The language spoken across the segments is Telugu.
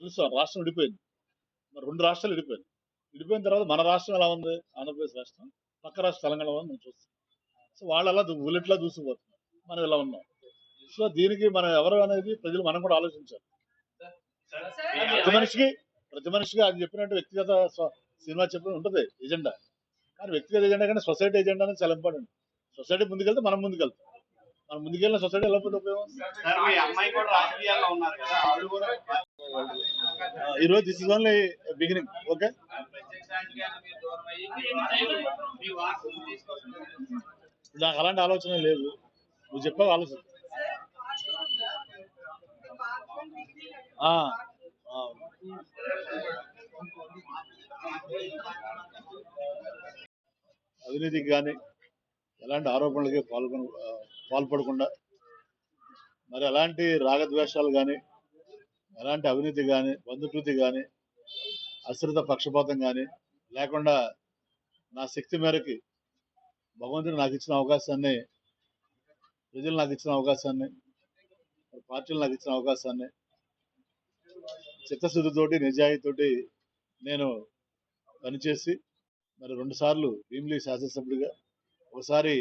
చూస్తాం రాష్ట్రం విడిపోయింది. మరి రెండు రాష్ట్రాలు విడిపోయింది. విడిపోయిన తర్వాత మన రాష్ట్రం ఎలా ఉంది? ఆంధ్రప్రదేశ్ రాష్ట్రం పక్క రాష్ట్ర తెలంగాణ ఉంది మనం చూస్తాం. సో వాళ్ళు అలా బుల్లెట్లా దూసిపోతున్నారు మనం ఇలా ఉన్నాం. సో దీనికి మనం ఎవరు అనేది ప్రజలు మనం కూడా ఆలోచించాలి. ప్రతి మనిషికి ప్రతి మనిషికి అది చెప్పినట్టు వ్యక్తిగత సినిమా చెప్పిన ఉంటుంది ఎజెండా. కానీ వ్యక్తిగత ఎజెండా కానీ సొసైటీ ఎజెండా అనేది చాలా ఇంపార్టెంట్. సొసైటీ ముందుకెళ్తే మనం ముందుకెళ్తాం. మనం ముందుకెళ్ళిన సొసైటీ ఎలా పోతే ఉపయోగం. సార్ మీ అమ్మాయి కూడా రాజకీయాల్లో ఉన్నారు కదా ఆవిడ కూడా ఆ, ఈ రోజు this is only beginning okay నాకు అలాంటి ఆలోచన లేదు. నువ్వు చెప్పావు ఆలోచన. అవినీతికి కానీ ఎలాంటి ఆరోపణలకి పాల్గొన పాల్పడకుండా మరి ఎలాంటి రాగద్వేషాలు కానీ ఎలాంటి అవినీతి కానీ బంధుప్రీతి కానీ అశ్రిత పక్షపాతం కానీ లేకుండా నా శక్తి మేరకి భగవంతుడు నాకు ఇచ్చిన అవకాశాన్ని ప్రజలు నాకు ఇచ్చిన అవకాశాన్ని మరి పార్టీలు నాకు ఇచ్చిన అవకాశాన్ని చిత్తశుద్ధితోటి నిజాయితీతోటి నేను పనిచేసి మరి రెండు సార్లు శాసనసభ్యుడిగా ఒకసారి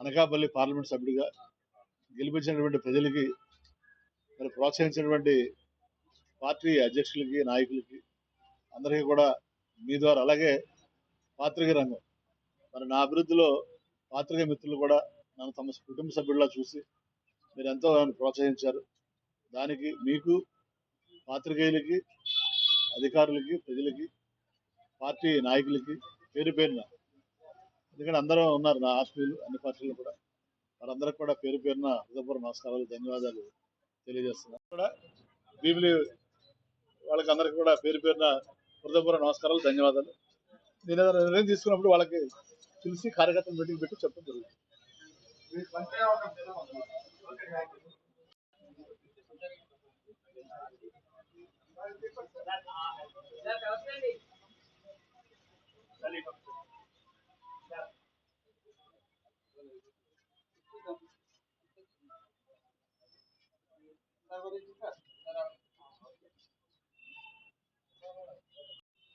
అనకాపల్లి పార్లమెంట్ సభ్యుడిగా గెలిపించినటువంటి ప్రజలకి మరి ప్రోత్సహించినటువంటి పార్టీ అధ్యక్షులకి నాయకులకి అందరికీ కూడా మీ ద్వారా అలాగే పాత్రిక రంగం. మరి నా అభివృద్ధిలో పాత్రిక మిత్రులు కూడా నన్ను తమ కుటుంబ సభ్యుల్లా చూసి మీరు ఎంతో నన్ను ప్రోత్సహించారు. దానికి మీకు పాత్రికేయులకి అధికారులకి ప్రజలకి పార్టీ నాయకులకి పేరు పేరున ఎందుకంటే అందరూ ఉన్నారు నా ఆత్మీయులు అన్ని పార్టీలు కూడా. వారందరికి కూడా పేరు పేరున హృదయపూర్వ నమస్కారాలు ధన్యవాదాలు తెలియజేస్తున్నాను. కూడా బీబిలి వాళ్ళకి అందరికి కూడా పేరు పేరున హృదయపూర్వ నమస్కారాలు ధన్యవాదాలు. నేను ఏదైనా నిర్ణయం తీసుకున్నప్పుడు వాళ్ళకి పిలిచి కార్యకర్తలు మీటింగ్ పెట్టి చెప్పడం జరుగుతుంది.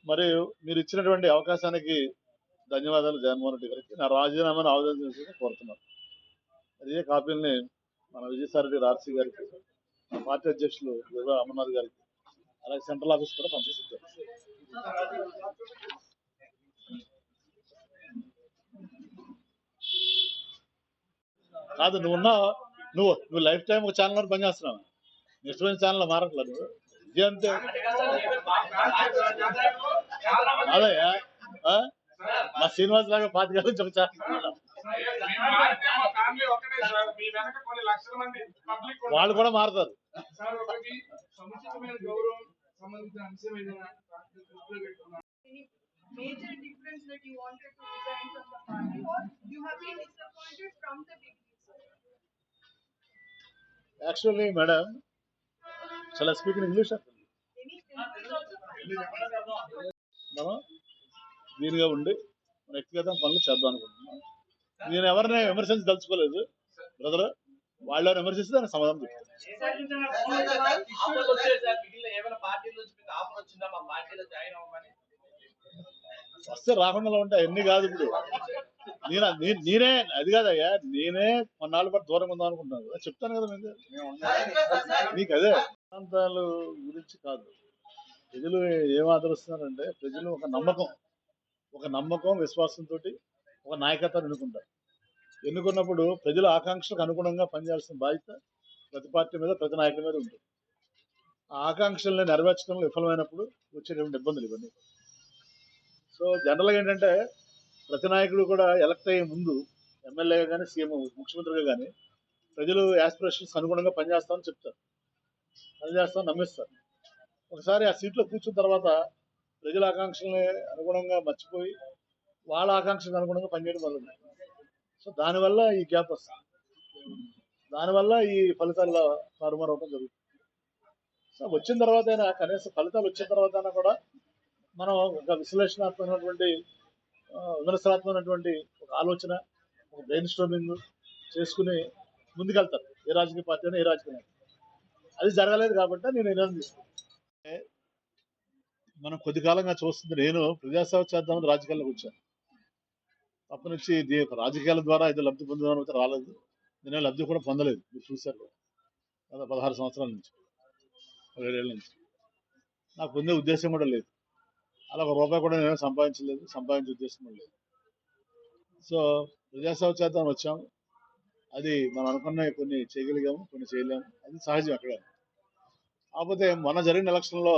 మరియు మీరు ఇచ్చినటువంటి అవకాశానికి ధన్యవాదాలు జగన్మోహన్ రెడ్డి గారికి. నా రాజీనామాను ఆవేదన చేసి కోరుతున్నాను. అదే కాపీల్ని మన విజయసాయి రెడ్డి ఆర్సీ గారికి మా పార్టీ అధ్యక్షులు యోగా అమర్నాథ్ గారికి అలాగే సెంట్రల్ ఆఫీస్ కూడా పంపిస్తారు కాదు నువ్వు ఉన్నావు నువ్వు నువ్వు లైఫ్ టైం ఒక ఛానల్ పని ఛానల్ మారట్లేదు అంతే అదే? మా శ్రీనివాస్ లాగా పాతిక నుంచి ఒక వాళ్ళు కూడా మారుతారు సార్ ఒకటి సముచితమైన గౌరవం సంబంధించిన అంశం ఏదైనా దృష్టిలో పెట్టుకున్నారు any major difference that you wanted to resign from the party or you have been disappointed from the beginning? sir? Actually Shall I speak in English? మనం దీనిగా ఉండి మన వ్యక్తిగత పనులు చేద్దాం అనుకుంటున్నాం నేను ఎవరిని విమర్శించదలుచుకోలేదు బ్రదర్ వాళ్ళు విమర్శిస్తే దానికి సమాధానం చెప్తాను. వస్తే రాకుండా ఉంటే అన్ని కాదు ఇప్పుడు. నేను? నేనే అది కాదయ్యా నేనే కొన్నాళ్ళ పాటు దూరంగా ఉందాం అనుకుంటున్నాను చెప్తాను కదా మీకు మీకు అదే. ప్రాంతాలు గురించి కాదు. ప్రజలు ఏం ఆదరిస్తున్నారంటే ప్రజలు ఒక నమ్మకం. ఒక నమ్మకం విశ్వాసంతో ఒక నాయకత్వాన్ని ఎన్నుకుంటారు. ఎన్నుకున్నప్పుడు ప్రజల ఆకాంక్షలకు అనుగుణంగా పనిచేయాల్సిన బాధ్యత ప్రతి పార్టీ మీద ప్రతి నాయకుడి మీద ఉంటుంది. ఆ ఆకాంక్షల్ని నెరవేర్చడంలో విఫలమైనప్పుడు వచ్చేటువంటి ఇబ్బందులు ఇవన్నీ. సో జనరల్గా ఏంటంటే ప్రతి నాయకుడు కూడా ఎలక్ట్ అయ్యే ముందు ఎమ్మెల్యేగా కానీ సీఎం ముఖ్యమంత్రిగా కానీ ప్రజలు యాస్పిరేషన్స్ అనుగుణంగా పనిచేస్తామని చెప్తారు. పనిచేస్తామని నమ్మిస్తారు. ఒకసారి ఆ సీట్లో కూర్చున్న తర్వాత ప్రజల ఆకాంక్షల్ని అనుగుణంగా మర్చిపోయి వాళ్ళ ఆకాంక్షలకు అనుగుణంగా పనిచేయడం వల్ల సో దానివల్ల ఈ గ్యాప్ వస్తుంది. దానివల్ల ఈ ఫలితాల్లో తారుమారు అవడం జరుగుతుంది. సో వచ్చిన తర్వాత అయినా కనీసం ఫలితాలు వచ్చిన తర్వాత అయినా కూడా మనం ఒక విశ్లేషణాత్మకమైనటువంటి విమర్శనాత్మకమైనటువంటి ఒక ఆలోచన ఒక బ్రెయిన్ స్టోమింగ్ చేసుకుని ముందుకెళ్తారు. ఏ రాజకీయ పార్టీ అయినా ఏ రాజకీయ అది జరగలేదు కాబట్టి నేను నిర్ణయం తీసుకున్నాను. మనం కొద్ది కాలంగా చూస్తుంది నేను ప్రజాసేవ చేద్దామని రాజకీయాల్లోకి వచ్చాను. తప్పనుంచి ఇది రాజకీయాల ద్వారా ఇది లబ్ధి పొందుదామని రాలేదు. నేను లబ్ధి కూడా పొందలేదు. మీరు చూశారు కదా. గత పదహారు సంవత్సరాల నుంచి ఏడేళ్ళ నుంచి. నాకు పొందే ఉద్దేశం కూడా లేదు. అలా ఒక రూపాయి కూడా నేను సంపాదించలేదు సంపాదించే ఉద్దేశం లేదు. సో ప్రజాసేవ చేద్దాం వచ్చాం. అది మనం అనుకున్న కొన్ని చేయగలిగాము కొన్ని చేయలేము. అది సహజం అక్కడ కాకపోతే మొన్న జరిగిన ఎలక్షన్లో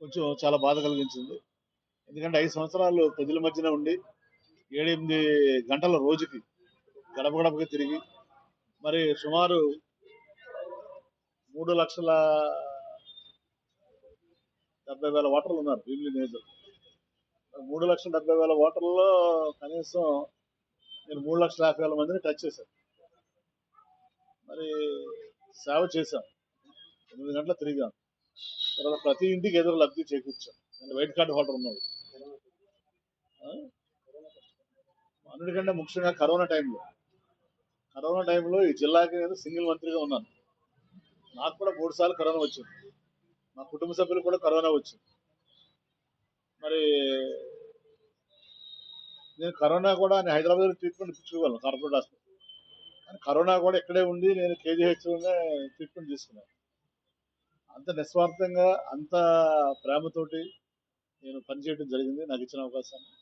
కొంచెం చాలా బాధ కలిగించింది. ఎందుకంటే ఐదు సంవత్సరాలు ప్రజల మధ్యన ఉండి ఏడెనిమిది గంటల రోజుకి గడప గడపకి తిరిగి మరి సుమారు మూడు లక్షల డెబ్బై వేల ఓటర్లు ఉన్నారు భీమిలి నియోజకవర్గం మూడు లక్షల డెబ్బై వేల ఓటర్లలో కనీసం నేను మూడు లక్షల యాభై వేల మందిని టచ్ చేశాను. మరి సేవ చేశాం ఎనిమిది గంటల తిరిగాను. తర్వాత ప్రతి ఇంటికి ఎదురు లబ్ధి చేకూర్చాం నేను వైట్ కార్డు హోల్డర్ ఉన్నాడు అన్నిటికంటే ముఖ్యంగా కరోనా టైంలో. కరోనా టైంలో ఈ జిల్లాకి నేను సింగిల్ మంత్రిగా ఉన్నాను. నాకు కూడా మూడు సార్లు కరోనా వచ్చింది. మా కుటుంబ సభ్యులు కూడా కరోనా వచ్చింది. మరి నేను కరోనా కూడా నేను హైదరాబాద్లో ట్రీట్మెంట్ ఇప్పించుకోగలను కార్పొరేట్ హాస్పిటల్. కానీ కరోనా కూడా ఇక్కడే ఉండి నేను కేజీహెచ్లోనే ట్రీట్మెంట్ తీసుకున్నాను అంత నిస్వార్థంగా అంత ప్రేమతోటి నేను పనిచేయడం జరిగింది. నాకు ఇచ్చిన అవకాశాన్ని.